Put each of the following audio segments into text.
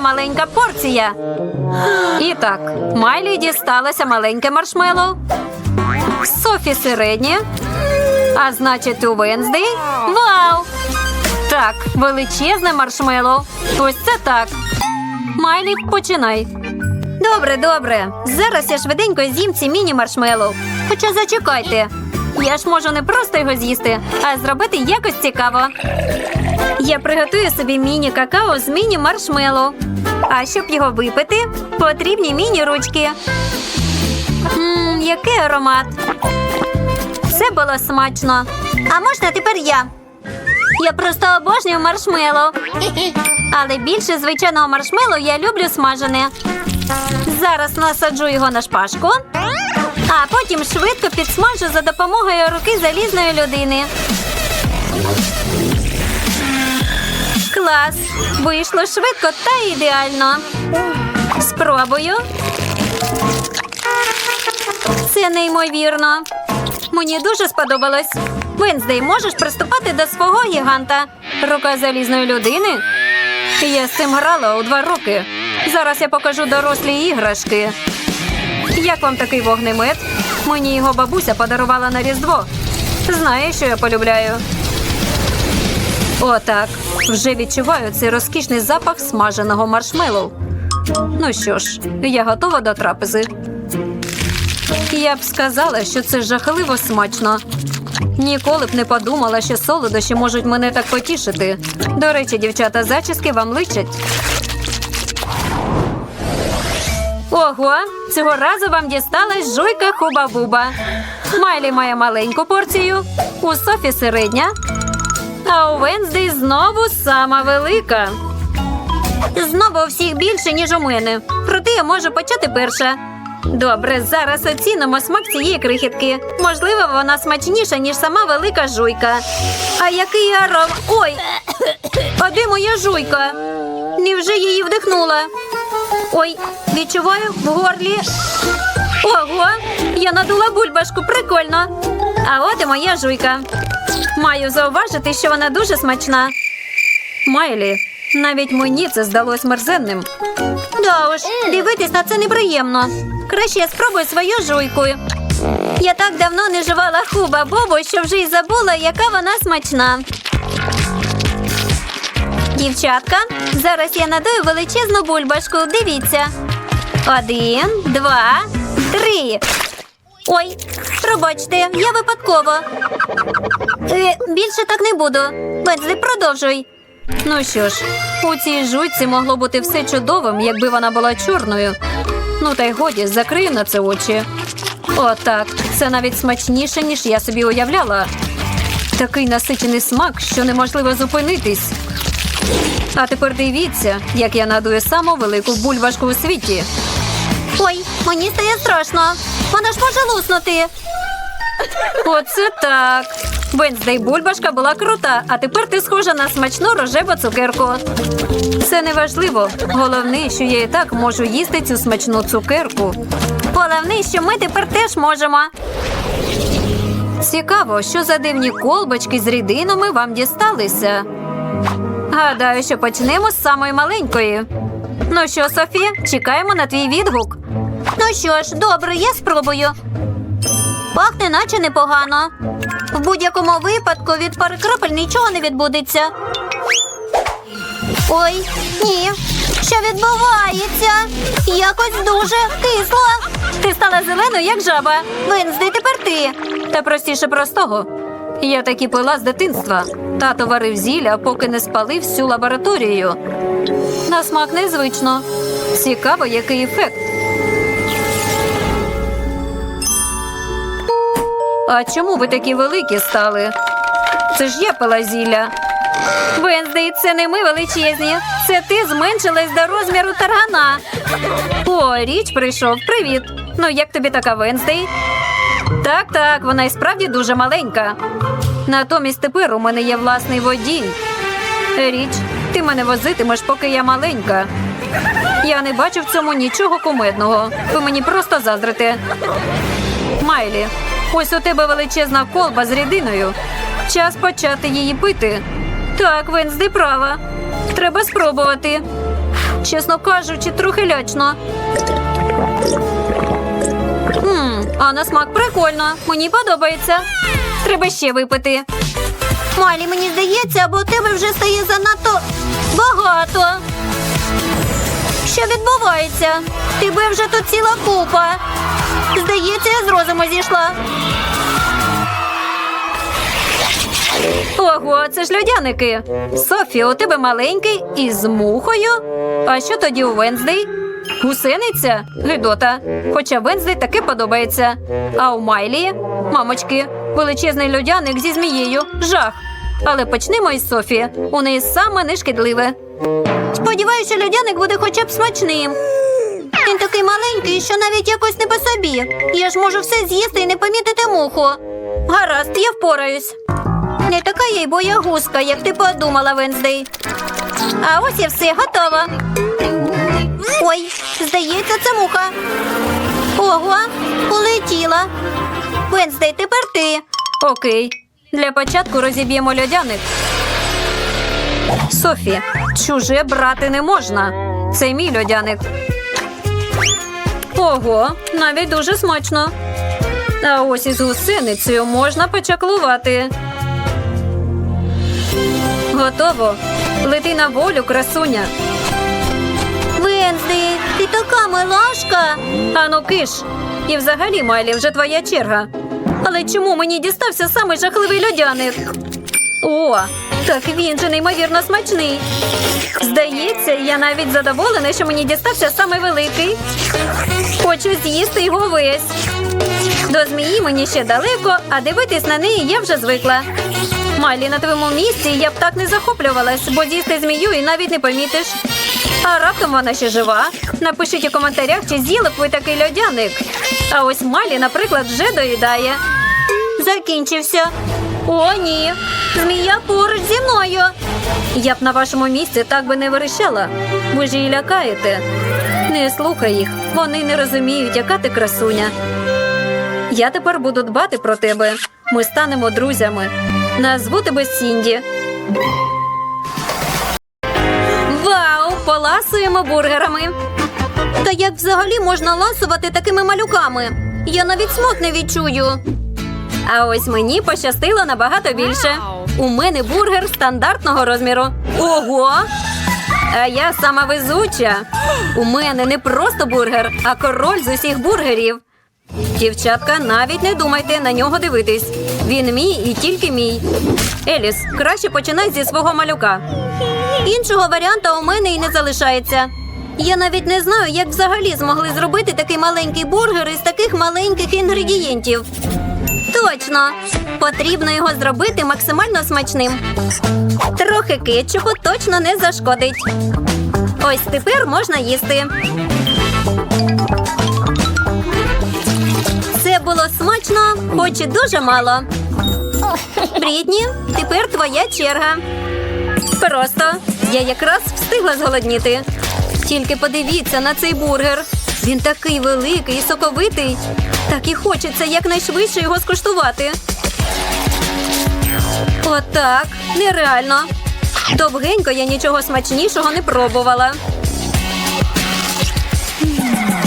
Маленька порція. І так, Майлі дісталося маленьке маршмеллоу. Софі середнє. А значить, у Венздей. Вау! Так, величезне маршмеллоу. Ось це так. Майлі, починай. Добре, добре. Зараз я швиденько з'їм ці міні-маршмеллоу. Хоча зачекайте. Я ж можу не просто його з'їсти, а зробити якось цікаво. Я приготую собі міні-какао з міні-маршмеллоу. А щоб його випити, потрібні міні-ручки. Мм, який аромат. Все було смачно. А можна тепер я? Я просто обожнюю маршмеллоу. Але більше звичайного маршмеллоу я люблю смажене. Зараз насаджу його на шпажку, а потім швидко підсмажу за допомогою руки залізної людини. Клас! Вийшло швидко та ідеально. Спробую. Це неймовірно. Мені дуже сподобалось. Венздей, можеш приступати до свого гіганта. Рука залізної людини. Я з цим грала у два роки. Зараз я покажу дорослі іграшки. Як вам такий вогнемет? Мені його бабуся подарувала на Різдво. Знає, що я полюбляю. Отак. Вже відчуваю цей розкішний запах смаженого маршмеллоу. Ну що ж, я готова до трапези. Я б сказала, що це жахливо смачно. Ніколи б не подумала, що солодощі можуть мене так потішити. До речі, дівчата, зачіски вам личать. Ого, цього разу вам дісталась жуйка хуба-буба. Майлі має маленьку порцію, у Софі середня, а у Венздей знову сама велика. Знову всіх більше, ніж у мене. Проте я можу почати перша. Добре, зараз оцінимо смак цієї крихітки. Можливо, вона смачніша, ніж сама велика жуйка. А який аром. Ой! А де моя жуйка? Невже її вдихнула? Ой, відчуваю в горлі. Ого! Я надула бульбашку, прикольно. А от і моя жуйка. Маю зауважити, що вона дуже смачна. Майлі, навіть мені це здалось мерзенним. Да уж, дивитись на це неприємно. Краще я спробую свою жуйку. Я так давно не жувала хуба Бобу, що вже й забула, яка вона смачна. Дівчатка, зараз я надую величезну бульбашку. Дивіться. Один, два, три. Ой, пробачте, я випадково. Е, більше так не буду. Бензли, продовжуй. Ну що ж, у цій жуйці могло бути все чудовим, якби вона була чорною. Ну та й годі, закрию на це очі. Отак, це навіть смачніше, ніж я собі уявляла. Такий насичений смак, що неможливо зупинитись. А тепер дивіться, як я надую саму велику бульбашку у світі. Ой, мені стає страшно. Вона ж може луснути. Оце так. Венздей бульбашка була крута, а тепер ти схожа на смачну рожеву цукерку. Це не важливо. Головне, що я і так можу їсти цю смачну цукерку. Головне, що ми тепер теж можемо. Цікаво, що за дивні колбочки з рідинами вам дісталися. Гадаю, що почнемо з самої маленької. Ну що, Софі, чекаємо на твій відгук. Ну що ж, добре, я спробую. Пахне, наче непогано. В будь-якому випадку від пари крапель нічого не відбудеться. Ой, ні. Що відбувається? Якось дуже кисло. Ти стала зеленою, як жаба. Венздей, тепер ти. Та простіше простого. Я таки пила з дитинства. Тато варив зілля, поки не спалив всю лабораторію. На смак незвично. Цікаво, який ефект. А чому ви такі великі стали? Це ж я пила зілля. Це не ми величезні. Це ти зменшилась до розміру таргана. О, річ прийшов. Привіт. Ну, як тобі така Венздей? Так, так, вона і справді дуже маленька. Натомість тепер у мене є власний водій. Річ, ти мене возитимеш, поки я маленька. Я не бачу в цьому нічого кумедного. Ви мені просто заздрите. Майлі, ось у тебе величезна колба з рідиною. Час почати її пити. Так, Венсди права. Треба спробувати. Чесно кажучи, трохи лячно. Ммм, а на смак прикольно. Мені подобається. Треба ще випити. Малі, мені здається, або у тебе вже стає занадто багато. Що відбувається? Тебе вже тут ціла купа. Здається, я з розуму зійшла. Ого, це ж льодяники. Софі, у тебе маленький із мухою. А що тоді у Венздей? Гусениця? Гидота. Хоча Венздей таки подобається. А у Майлі, мамочки, величезний льодяник зі змією. Жах. Але почнемо із Софі. У неї саме нешкідливе. Сподіваюся, льодяник буде хоча б смачним. Він такий маленький, що навіть якось не по собі. Я ж можу все з'їсти і не помітити муху. Гаразд, я впораюсь. Не така я й боягузка, як ти подумала, Венздей. А ось і все готово. Ой, здається, це муха. Ого, полетіла. Венздей, тепер ти. Окей. Для початку розіб'ємо льодяник. Софі, чуже брати не можна. Це мій льодяник. Ого, навіть дуже смачно. А ось із гусеницею можна почаклувати. Готово. Лети на волю, красуня. Венздей, ти така милашка. Ану киш. І взагалі, Майлі, вже твоя черга. Але чому мені дістався саме жахливий льодяник? О, так він же неймовірно смачний. Здається, я навіть задоволена, що мені дістався саме великий. Хочу з'їсти його весь. До змії мені ще далеко, а дивитись на неї я вже звикла. Майлі, на твоєму місці я б так не захоплювалась, бо з'їсти змію і навіть не помітиш. А раптом вона ще жива. Напишіть у коментарях, чи з'їли б ви такий льодяник. А ось Малі, наприклад, вже доїдає. Закінчився. О, ні. Змія поруч зі мною. Я б на вашому місці так би не вирішала. Ви ж її лякаєте. Не слухай їх. Вони не розуміють, яка ти красуня. Я тепер буду дбати про тебе. Ми станемо друзями. Назву тебе Сінді. Вау! Поласуємо бургерами. Та як взагалі можна ласувати такими малюками? Я навіть смак не відчую. А ось мені пощастило набагато більше. У мене бургер стандартного розміру. Ого! А я сама везуча. У мене не просто бургер, а король з усіх бургерів. Дівчатка, навіть не думайте на нього дивитись. Він мій і тільки мій. Еліс, краще починай зі свого малюка. Іншого варіанта у мене і не залишається. Я навіть не знаю, як взагалі змогли зробити такий маленький бургер із таких маленьких інгредієнтів. Точно! Потрібно його зробити максимально смачним. Трохи кетчупу точно не зашкодить. Ось тепер можна їсти. Це було смачно, хоч і дуже мало. Брітні, тепер твоя черга. Просто я якраз встигла зголодніти. Тільки подивіться на цей бургер. Він такий великий і соковитий. Так і хочеться якнайшвидше його скуштувати. Отак, нереально. Довгенько я нічого смачнішого не пробувала.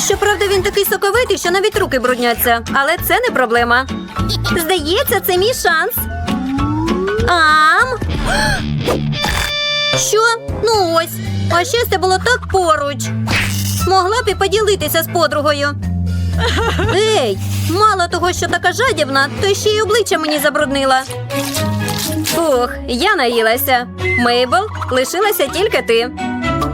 Щоправда, він такий соковитий, що навіть руки брудняться, але це не проблема. Здається, це мій шанс. Ам. Що? Ну ось. А щастя було так поруч. Могла б і поділитися з подругою. Ей, мало того, що така жадібна, то ще й обличчя мені забруднила. Фух, я наїлася. Мейбл, лишилася тільки ти.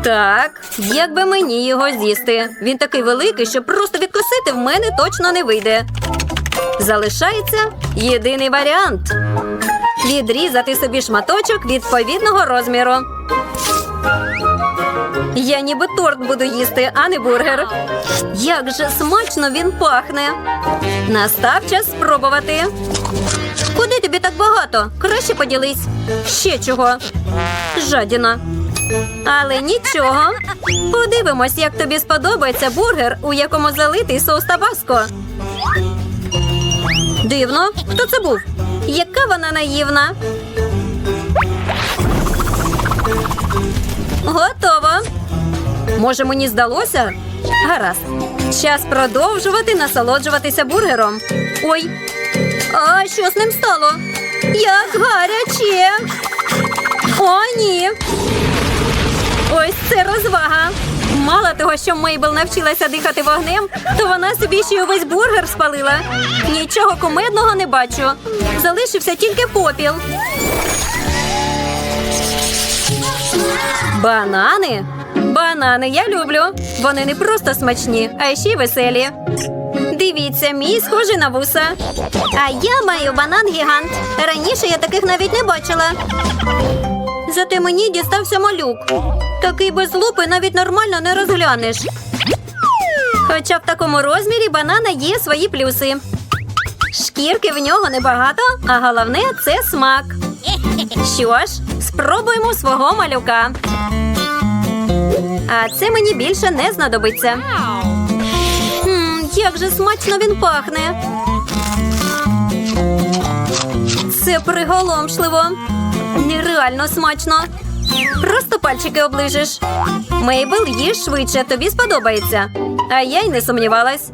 Так, як би мені його з'їсти. Він такий великий, що просто відкусити в мене точно не вийде. Залишається єдиний варіант: відрізати собі шматочок відповідного розміру. Я ніби торт буду їсти, а не бургер. Як же смачно він пахне. Настав час спробувати. Куди тобі так багато? Краще поділись. Ще чого? Жадіна. Але нічого. Подивимось, як тобі сподобається бургер, у якому залитий соус табаско. Дивно, хто це був? Яка вона наївна? Готово. Може, мені здалося? Гаразд. Час продовжувати насолоджуватися бургером. Ой. А що з ним стало? Як гаряче. О, ні. Ось це розвага. Мало того, що Мейбл навчилася дихати вогнем, то вона собі ще й увесь бургер спалила. Нічого кумедного не бачу. Залишився тільки попіл. Банани? Банани я люблю. Вони не просто смачні, а ще й веселі. Дивіться, мій схожий на вуса. А я маю банан гігант. Раніше я таких навіть не бачила. Зате мені дістався малюк. Такий без лупи навіть нормально не розглянеш. Хоча в такому розмірі банана є свої плюси. Шкірки в нього небагато, а головне це смак. Що ж, спробуємо свого малюка. А це мені більше не знадобиться. М, як же смачно він пахне. Це приголомшливо. Нереально смачно. Просто пальчики оближеш. Мейбл, їж швидше, тобі сподобається. А я й не сумнівалась.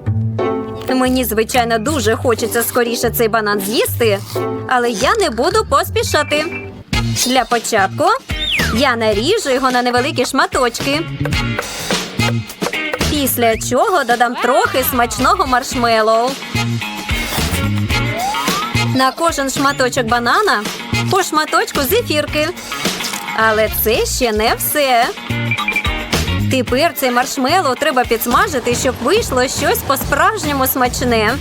Мені, звичайно, дуже хочеться скоріше цей банан з'їсти, але я не буду поспішати. Для початку я наріжу його на невеликі шматочки. Після чого додам трохи смачного маршмеллоу. На кожен шматочок банана по шматочку зефірки. Але це ще не все. Тепер цей маршмеллоу треба підсмажити, щоб вийшло щось по-справжньому смачне.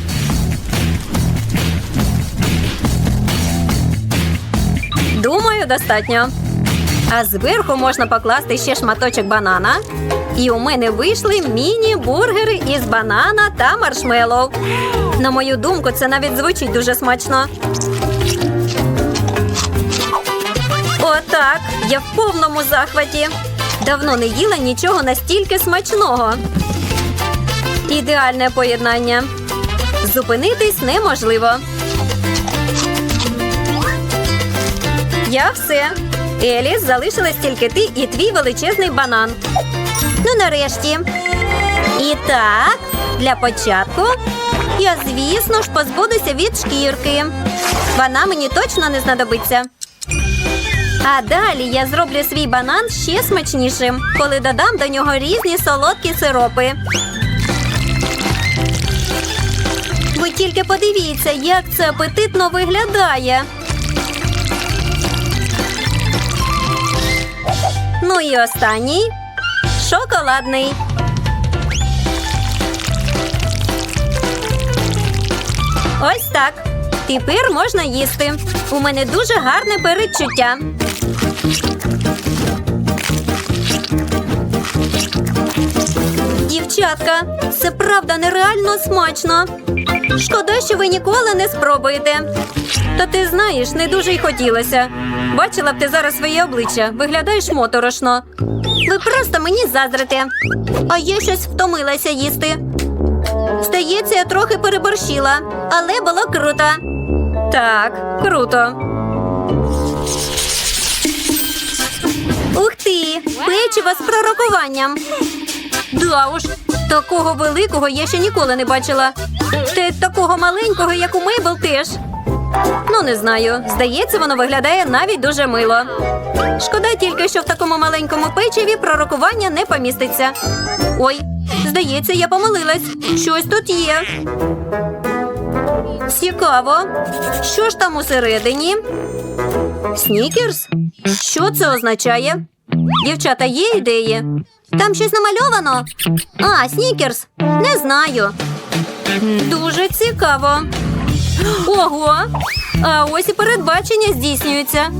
Думаю, достатньо. А зверху можна покласти ще шматочок банана. І у мене вийшли міні-бургери із банана та маршмеллоу. На мою думку, це навіть звучить дуже смачно. Отак, я в повному захваті. Давно не їла нічого настільки смачного. Ідеальне поєднання. Зупинитись неможливо. Я все. Еліс, залишилась тільки ти і твій величезний банан. Ну, нарешті. І так, для початку я, звісно ж, позбудуся від шкірки. Вона мені точно не знадобиться. А далі я зроблю свій банан ще смачнішим, коли додам до нього різні солодкі сиропи. Ви тільки подивіться, як це апетитно виглядає. Ну і останній шоколадний. Ось так. Тепер можна їсти. У мене дуже гарне передчуття. Дівчатка, це правда нереально смачно. Шкода, що ви ніколи не спробуєте. Та ти знаєш, не дуже й хотілося. Бачила б ти зараз своє обличчя, виглядаєш моторошно. Ви просто мені заздрите. А я щось втомилася їсти. Здається, я трохи переборщила, але було круто. Так, круто. Ух ти! Печиво з пророкуванням. Да уж, такого великого я ще ніколи не бачила. Та такого маленького, як у Мейбл, теж. Ну, не знаю. Здається, воно виглядає навіть дуже мило. Шкода тільки, що в такому маленькому печиві пророкування не поміститься. Ой, здається, я помилилась. Щось тут є. Цікаво. Що ж там усередині? Снікерс? Що це означає? Дівчата, є ідеї? Там щось намальовано? А, снікерс. Не знаю. Дуже цікаво. Ого! А ось і передбачення здійснюються.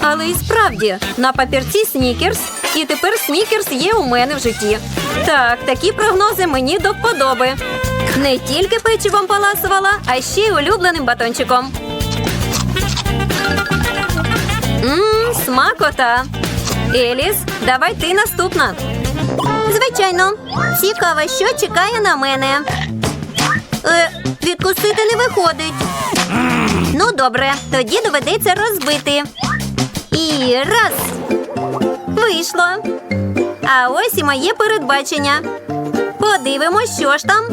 Але і справді, на папірці снікерс, і тепер снікерс є у мене в житті. Так, такі прогнози мені до вподоби. Не тільки печивом паласувала, а ще й улюбленим батончиком. Мм, смакота. Еліс, давай ти наступна. Звичайно, цікаво, що чекає на мене. Е, відкусити не виходить. Ну, добре, тоді доведеться розбити. І раз. Вийшло. А ось і моє передбачення. Подивимось, що ж там.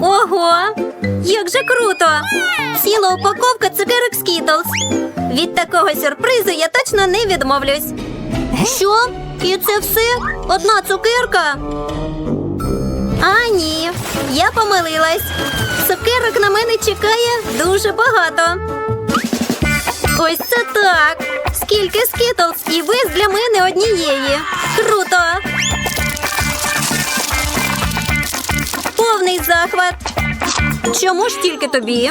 Ого! Як же круто! Ціла упаковка цукерок Skittles. Від такого сюрпризу я точно не відмовлюсь. Що? І це все? Одна цукерка? А, ні, я помилилась. Цукерок на мене чекає дуже багато. Ось це так. Скільки скітлс і виз для мене однієї. Круто. Повний захват. Чому ж тільки тобі?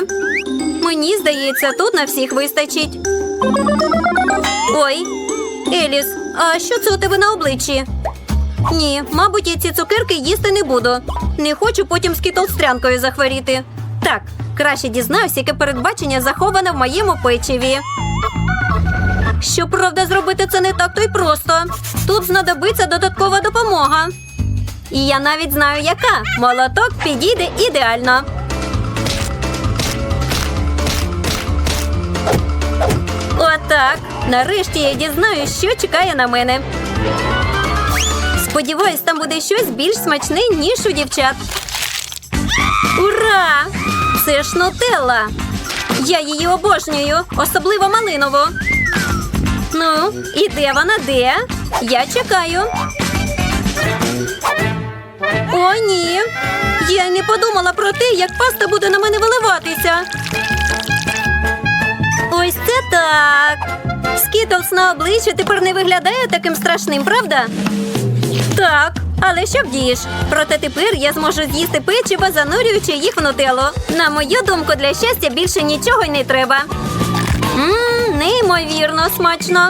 Мені здається, тут на всіх вистачить. Ой, Еліс, а що це у тебе на обличчі? Ні, мабуть, я ці цукерки їсти не буду. Не хочу потім з кітолстрянкою захворіти. Так, краще дізнаюся, яке передбачення заховане в моєму печиві. Щоправда, зробити це не так то й просто. Тут знадобиться додаткова допомога. І я навіть знаю, яка. Молоток підійде ідеально. Отак. Нарешті я дізнаюсь, що чекає на мене. Сподіваюсь, там буде щось більш смачне, ніж у дівчат. Ура! Це ж нутелла. Я її обожнюю, особливо малинову. Ну, і де вона де? Я чекаю. О, ні. Я не подумала про те, як паста буде на мене виливатися. Ось це так. Скітлс на обличчі тепер не виглядає таким страшним, правда? Так, але що вдієш? Проте тепер я зможу з'їсти печиво, занурюючи їх в нутеллу. На мою думку, для щастя більше нічого й не треба. Ммм, неймовірно смачно.